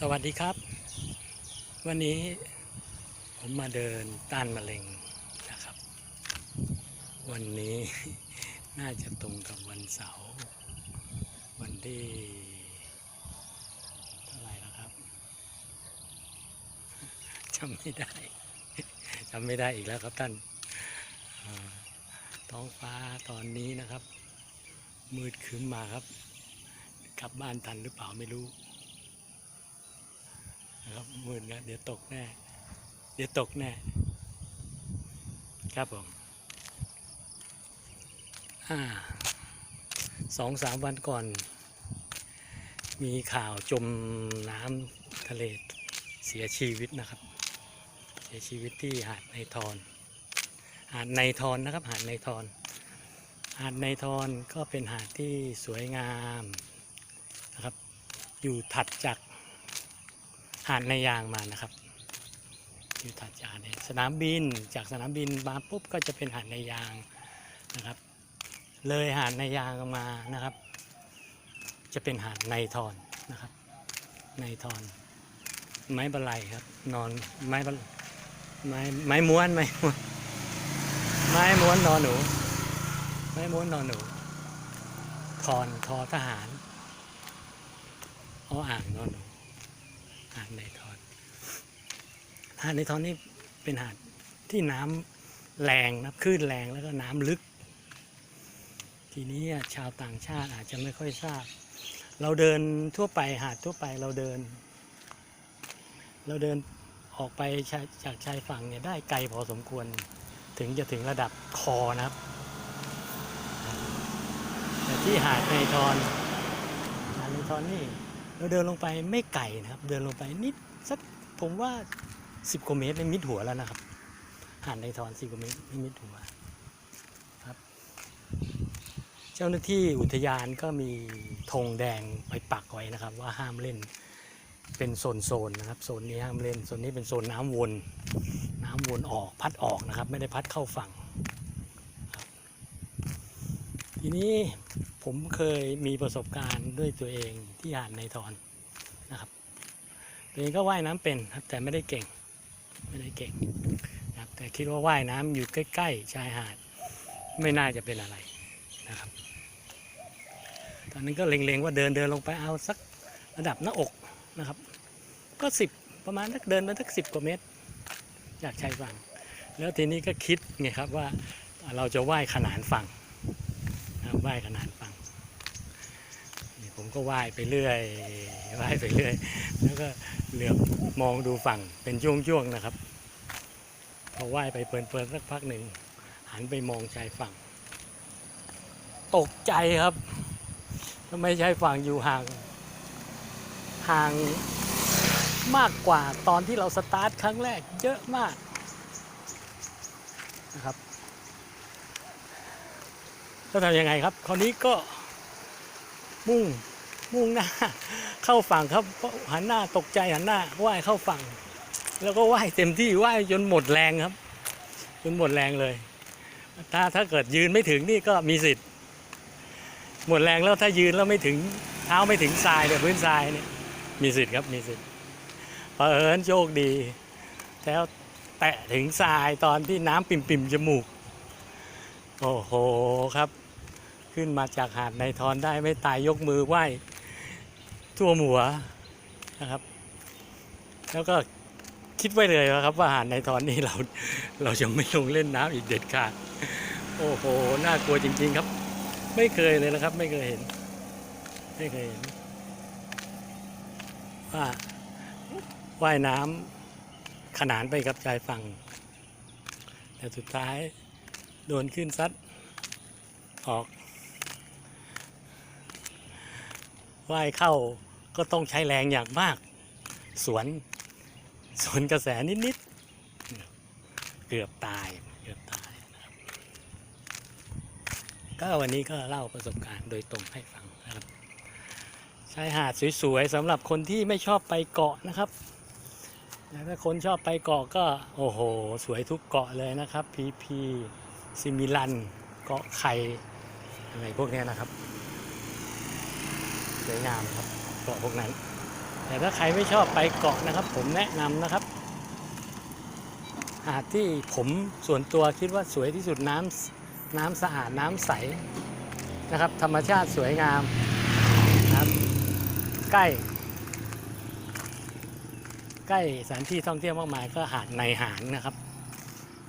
สวัสดีครับ วันนี้ผมมาเดินต้านมะเร็งนะครับ วันนี้น่าจะตรงกับวันเสาร์วันที่เท่าไหร่แล้วครับจำไม่ได้จำไม่ได้อีกแล้วครับท่านท้องฟ้าตอนนี้นะครับ มืดครึ้มมาครับ กลับบ้านทันหรือเปล่าไม่รู้ นะครับมืดนะเดี๋ยวตกแน่ เดี๋ยวตกแน่ ครับผมอสองสามวันก่อน มีข่าวจมน้ำทะเลเสียชีวิตนะครับ เสียชีวิตที่หาดในทอนหาดในทอนนะครับ หาดในทอนหาดในทอนก็เป็นหาดที่สวยงามนะครับ อยู่ถัดจาก หาดในยางมานะครับอยู่ถัดจากสนามบินจากสนามบินมาปุ๊บก็จะเป็นหาดในยางนะครับ เลยหาดในยางมานะครับ จะเป็นหาดในทอนนะครับ ในทอน ไม้บะไลครับ นอนไม้บะไม้ไม้ม้วนไม้ม้วนไม้ม้วนนอนหนู ไม้ม้วนนอนหนูทอนทอทหารอ้ออ่างนอนหนู หาดในทอนหาดในทอนนี่เป็นหาดที่น้ำแรงนะคลื่นแรงแล้วก็น้ำลึก ทีนี้ชาวต่างชาติอาจจะไม่ค่อยทราบ เราเดินทั่วไปหาดทั่วไปเราเดิน เราเดินออกไปจากชายฝั่งเนี่ยได้ไกลพอสมควร ถึงจะถึงระดับคอนะครับแต่ที่หาดในทอนหาดในทอนนี่ เราเดินลงไปไม่ไกลนะครับ เดินลงไปนิดสักผมว่าสิบกว่าเมตรไม่มิดหัวแล้วนะครับหาดในทอนสิบกว่าเมตรไม่มิดหัวครับ เจ้าหน้าที่อุทยานก็มีธงแดงไปปักไว้นะครับ ว่าห้ามเล่นเป็นโซนๆนะครับโซนนี้ห้ามเล่นโซนนี้เป็นโซนน้ำวน น้ำวนออกพัดออกนะครับ ไม่ได้พัดเข้าฝั่งทีนี้ ผมเคยมีประสบการณ์ด้วยตัวเองที่หาดในทอนนะครับ ตัวเองก็ว่ายน้ำเป็นครับแต่ไม่ได้เก่งไม่ได้เก่งนะครับแต่คิดว่าว่ายน้ำอยู่ใกล้ๆชายหาด ไม่น่าจะเป็นอะไรนะครับ ตอนนั้นก็เล็งๆว่าเดินเดินลงไปเอาสักระดับหน้าอกนะครับ ก็สิบประมาณสักเดินมาสักสิบกว่าเมตรจากชายฝั่ง แล้วทีนี้ก็คิดไงครับว่าเราจะว่ายขนานฝั่งว่ายขนาดฟัง ผมก็ว่ายไปเรื่อยว่ายไปเรื่อย แล้วก็เหลือบมองดูฝั่งเป็นช่วงๆนะครับ พอว่ายไปเพลินๆสักพักหนึ่งหันไปมองชายฝั่ง ตกใจครับทำไมชายฝั่งอยู่ห่าง ห่างมากกว่าตอนที่เราสตาร์ทครั้งแรกเยอะมากนะครับก็ทำยังไงครับ คราวนี้ก็มุ่ง มุ่งหน้า เข้าฝั่งครับหันหน้าตกใจหันหน้าว่ายเข้าฝั่ง แล้วก็ว่ายเต็มที่ว่ายจนหมดแรงครับ จนหมดแรงเลย ถ้าถ้าเกิดยืนไม่ถึงนี่ก็มีสิทธิ์ หมดแรงแล้วถ้ายืนแล้วไม่ถึงเท้าไม่ถึงทรายเนี่ยพื้นทรายเนี่ยมีสิทธิ์ครับมีสิทธิ์เผอิญโชคดี แล้วแตะถึงทรายตอนที่น้ำปิ่มๆจมูก โอ้โหครับ ขึ้นมาจากหาดในทอนได้ไม่ตายยกมือไหว้ ทั่วหมัวนะครับ แล้วก็คิดไว้เลยนะครับว่าหาดในทอนนี่เราเราจะไม่ลงเล่นน้ำอีกเด็ดขาด โอ้โห น่ากลัวจริง ๆ ครับ ไม่เคยเลยนะครับ ไม่เคยเห็น ไม่เคยเห็น ว่าว่ายน้ำขนานไปกับชายฝั่ง แต่สุดท้ายโดนขึ้นซัดออกว่ายเข้า ก็ต้องใช้แรงอย่างมาก สวนสวนกระแสนิดๆ เกือบตายเกือบตายนะครับก็วันนี้ก็เล่าประสบการณ์โดยตรงให้ฟังนะครับชายหาดสวยๆสำหรับคนที่ไม่ชอบไปเกาะนะครับแต่ถ้าคนชอบไปเกาะก็โอ้โห สวยทุกเกาะเลยนะครับพีพีซิมิลัน เกาะไข่อะไรพวกเนี้ยนะครับสวยงามครับ เกาะพวกนั้น แต่ถ้าใครไม่ชอบไปเกาะนะครับ ผมแนะนำนะครับ หาดที่ผมส่วนตัวคิดว่าสวยที่สุดน้ำน้ำสะอาดน้ำใสนะครับ ธรรมชาติสวยงามนะครับใกล้ ใกล้สถานที่ท่องเที่ยวมากมายก็หาดในหารนะครับ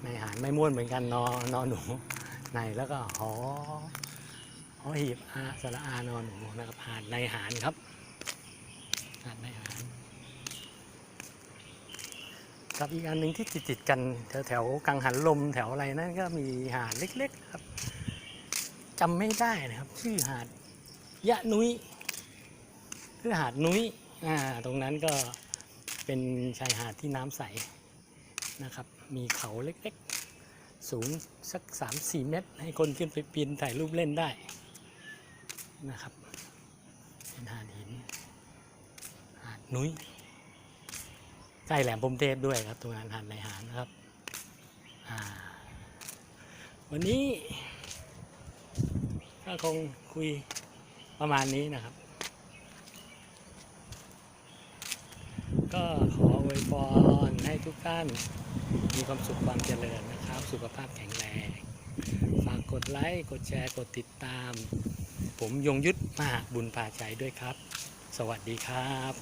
ในหารไม่ม่วนเหมือนกันนอนอนหนูในแล้วก็หอหอหีบอาสระอานอนหนูนะครับหาดในหารครับ หาดในหารกับอีกอันหนึ่งที่ติดติดๆกันแถวแถวๆกังหันลมแถวอะไรนั่นก็มีหาดเล็กๆครับจำไม่ได้นะครับ ชื่อหาดยะนุ้ยคือหาดนุ้ยอ่าตรงนั้นก็เป็นชายหาดที่น้ำใสนะครับ มีเขาเล็กๆ สูงสัก 3-4 เมตร ให้คนขึ้นไปปีนถ่ายรูปเล่นได้นะครับเป็นหาดหิน หาดนุ้ย ใกล้แหลมพรมเทพด้วยครับตรงนั้นหาดในหารนะครับ วันนี้ก็คงคุยประมาณนี้นะครับ ก็ขออวยพรให้ทุกท่านมีความสุขความเจริญนะครับ สุขภาพแข็งแรงฝากกดไลค์ กดแชร์ กดติดตาม ผมยงยุทธมหาบุญพาชัยด้วยครับ สวัสดีครับ